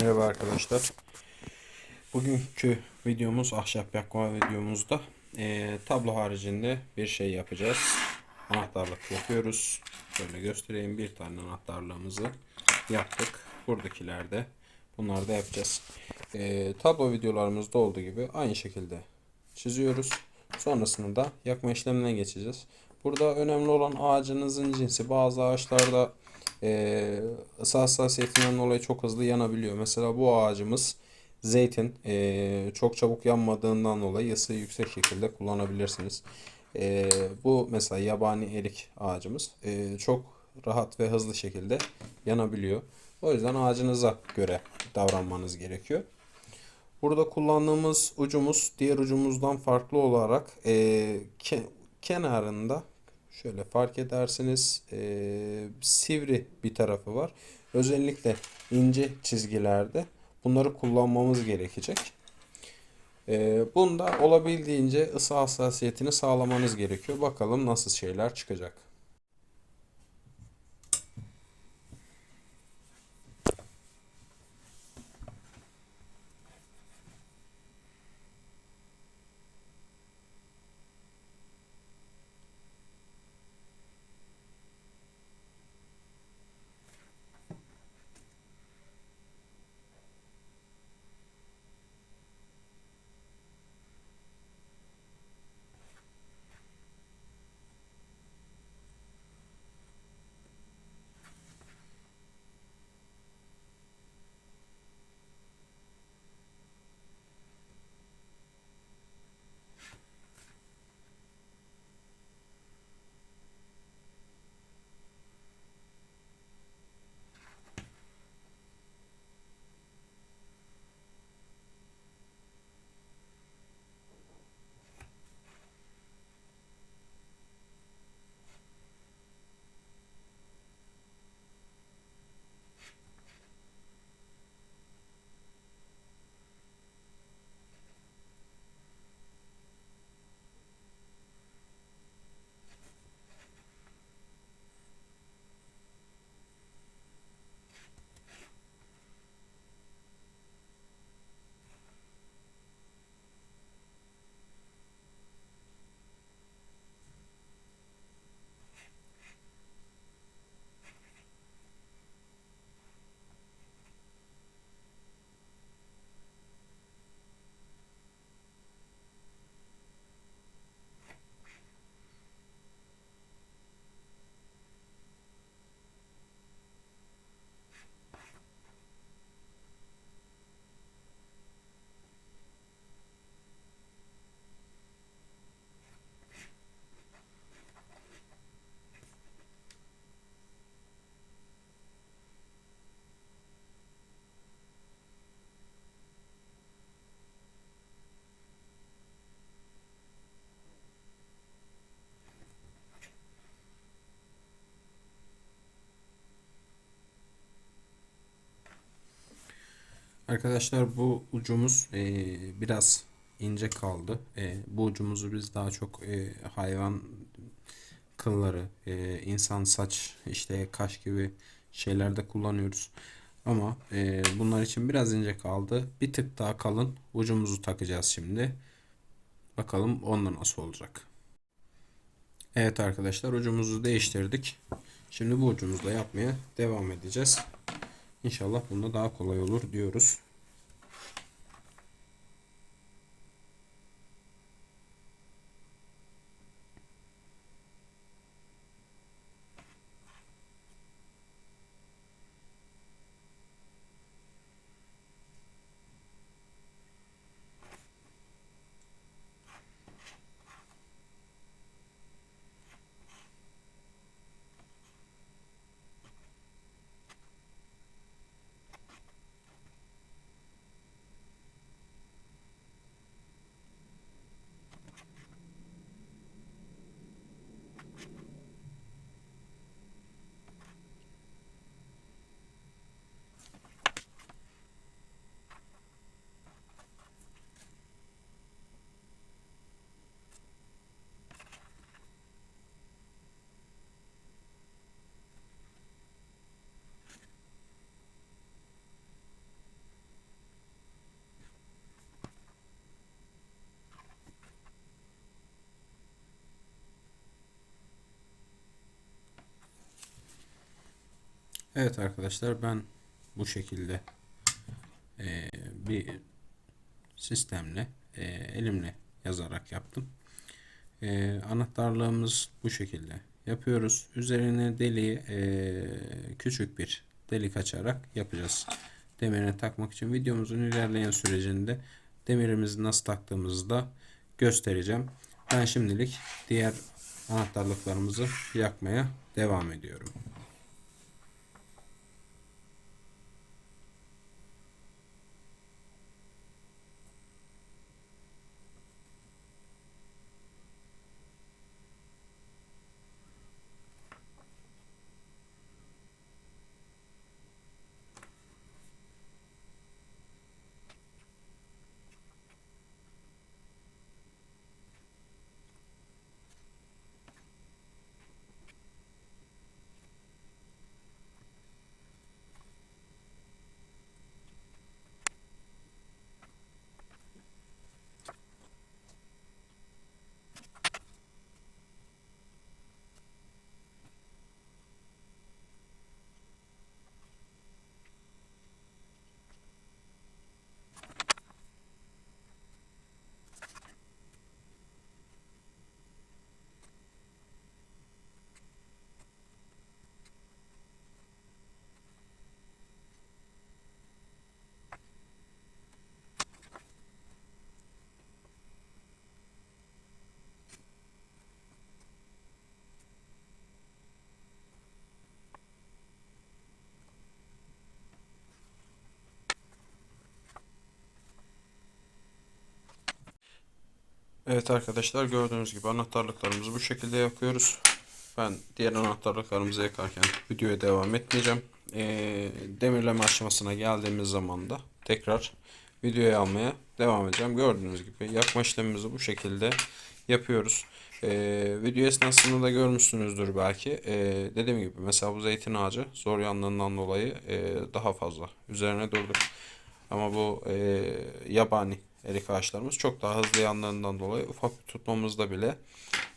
Merhaba arkadaşlar. Bugünkü videomuz ahşap yakma videomuzda eee, tablo haricinde bir şey yapacağız. Anahtarlık yapıyoruz. Şöyle göstereyim bir tane anahtarlığımızı yaptık. Buradakilerde bunları da yapacağız. Eee, tablo videolarımızda olduğu gibi aynı şekilde çiziyoruz. Sonrasında da yakma işlemine geçeceğiz. Burada önemli olan ağacınızın cinsi. Bazı ağaçlarda e, ısı hassasiyetinden dolayı çok hızlı yanabiliyor. Mesela bu ağacımız zeytin. E, çok çabuk yanmadığından dolayı ısıyı yüksek şekilde kullanabilirsiniz. E, bu mesela yabani erik ağacımız. E, çok rahat ve hızlı şekilde yanabiliyor. O yüzden ağacınıza göre davranmanız gerekiyor. Burada kullandığımız ucumuz diğer ucumuzdan farklı olarak e, ke- kenarında şöyle fark edersiniz e, sivri bir tarafı var. Özellikle ince çizgilerde bunları kullanmamız gerekecek. E, bunda olabildiğince ısı hassasiyetini sağlamanız gerekiyor. Bakalım nasıl şeyler çıkacak. Arkadaşlar bu ucumuz e, biraz ince kaldı. E, bu ucumuzu biz daha çok e, hayvan kılları, e, insan saç, işte kaş gibi şeylerde kullanıyoruz. Ama e, bunlar için biraz ince kaldı. Bir tık daha kalın ucumuzu takacağız şimdi. Bakalım onda nasıl olacak. Evet arkadaşlar ucumuzu değiştirdik. Şimdi bu ucumuzla yapmaya devam edeceğiz. İnşallah bunda daha kolay olur diyoruz. Evet arkadaşlar ben bu şekilde e, bir sistemle e, elimle yazarak yaptım. E, anahtarlığımız bu şekilde yapıyoruz. Üzerine deliği e, küçük bir delik açarak yapacağız. Demirine takmak için videomuzun ilerleyen sürecinde demirimizi nasıl taktığımızı da göstereceğim. Ben şimdilik diğer anahtarlıklarımızı yakmaya devam ediyorum. Evet arkadaşlar gördüğünüz gibi anahtarlıklarımızı bu şekilde yakıyoruz. Ben diğer anahtarlıklarımızı yakarken videoya devam etmeyeceğim. Ee, demirleme aşamasına geldiğimiz zaman da tekrar videoya almaya devam edeceğim. Gördüğünüz gibi yakma işlemimizi bu şekilde yapıyoruz. Ee, video esnasında da görmüşsünüzdür belki. Ee, dediğim gibi mesela bu zeytin ağacı zor yandığından dolayı e, daha fazla üzerine durduk. Ama bu e, yabani erik ağaçlarımız çok daha hızlı yandığından dolayı ufak bir tutmamızda bile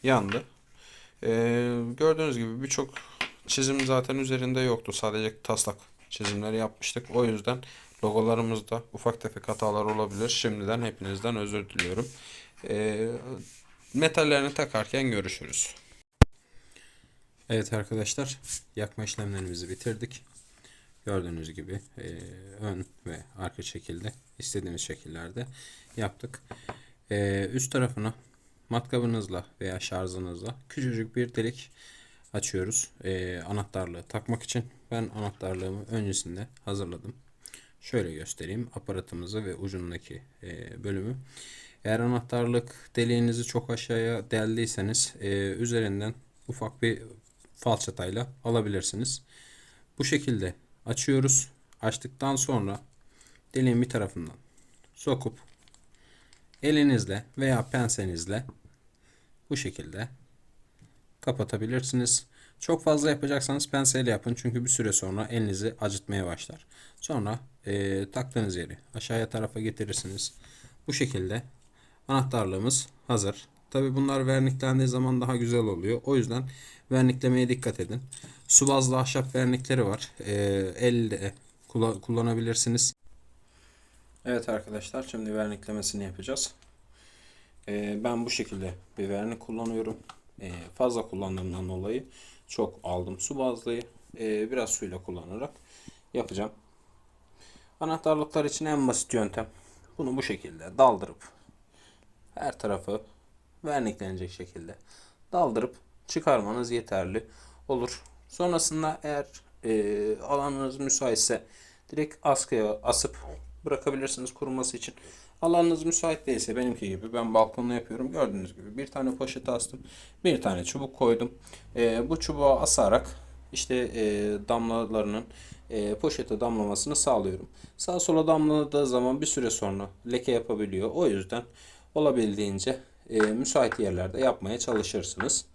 yandı. E, gördüğünüz gibi birçok çizim zaten üzerinde yoktu. Sadece taslak çizimleri yapmıştık. O yüzden logolarımızda ufak tefek hatalar olabilir. Şimdiden hepinizden özür diliyorum. E, metallerini takarken görüşürüz. Evet arkadaşlar yakma işlemlerimizi bitirdik. Gördüğünüz gibi e, ön ve arka şekilde istediğimiz şekillerde yaptık. E, üst tarafına matkabınızla veya şarjınızla küçücük bir delik açıyoruz. E, anahtarlığı takmak için ben anahtarlığımı öncesinde hazırladım. Şöyle göstereyim aparatımızı ve ucundaki bölümü. Eğer anahtarlık deliğinizi çok aşağıya deldiyseniz üzerinden ufak bir falçatayla alabilirsiniz. Bu şekilde açıyoruz. Açtıktan sonra deliğin bir tarafından sokup elinizle veya pensenizle bu şekilde kapatabilirsiniz. Çok fazla yapacaksanız penseyle yapın çünkü bir süre sonra elinizi acıtmaya başlar. Sonra e, taktığınız yeri aşağıya tarafa getirirsiniz. Bu şekilde anahtarlığımız hazır. Tabi bunlar verniklendiği zaman daha güzel oluyor. O yüzden verniklemeye dikkat edin. Su bazlı ahşap vernikleri var. E, elle kullanabilirsiniz. Evet arkadaşlar şimdi verniklemesini yapacağız. E, ben bu şekilde bir vernik kullanıyorum. E, fazla kullandığımdan dolayı çok aldım su bazlıyı. E, biraz suyla kullanarak yapacağım. Anahtarlıklar için en basit yöntem. Bunu bu şekilde daldırıp her tarafı verniklenecek şekilde daldırıp çıkarmanız yeterli olur. Sonrasında eğer e, alanınız müsaitse direkt askıya asıp bırakabilirsiniz kuruması için. Alanınız müsait değilse benimki gibi ben balkonda yapıyorum. Gördüğünüz gibi bir tane poşet astım. Bir tane çubuk koydum. E, bu çubuğa asarak işte e, damlalarının e, poşete damlamasını sağlıyorum. Sağa sola damladığı zaman bir süre sonra leke yapabiliyor. O yüzden olabildiğince e, müsait yerlerde yapmaya çalışırsınız.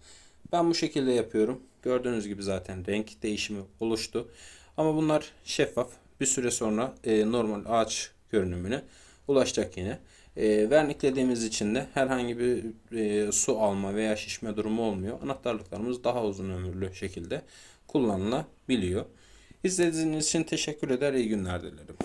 Ben bu şekilde yapıyorum. Gördüğünüz gibi zaten renk değişimi oluştu. Ama bunlar şeffaf. Bir süre sonra e, normal ağaç görünümüne ulaşacak yine. E, verniklediğimiz için de herhangi bir e, su alma veya şişme durumu olmuyor. Anahtarlıklarımız daha uzun ömürlü şekilde kullanılabiliyor. İzlediğiniz için teşekkür eder. İyi günler dilerim.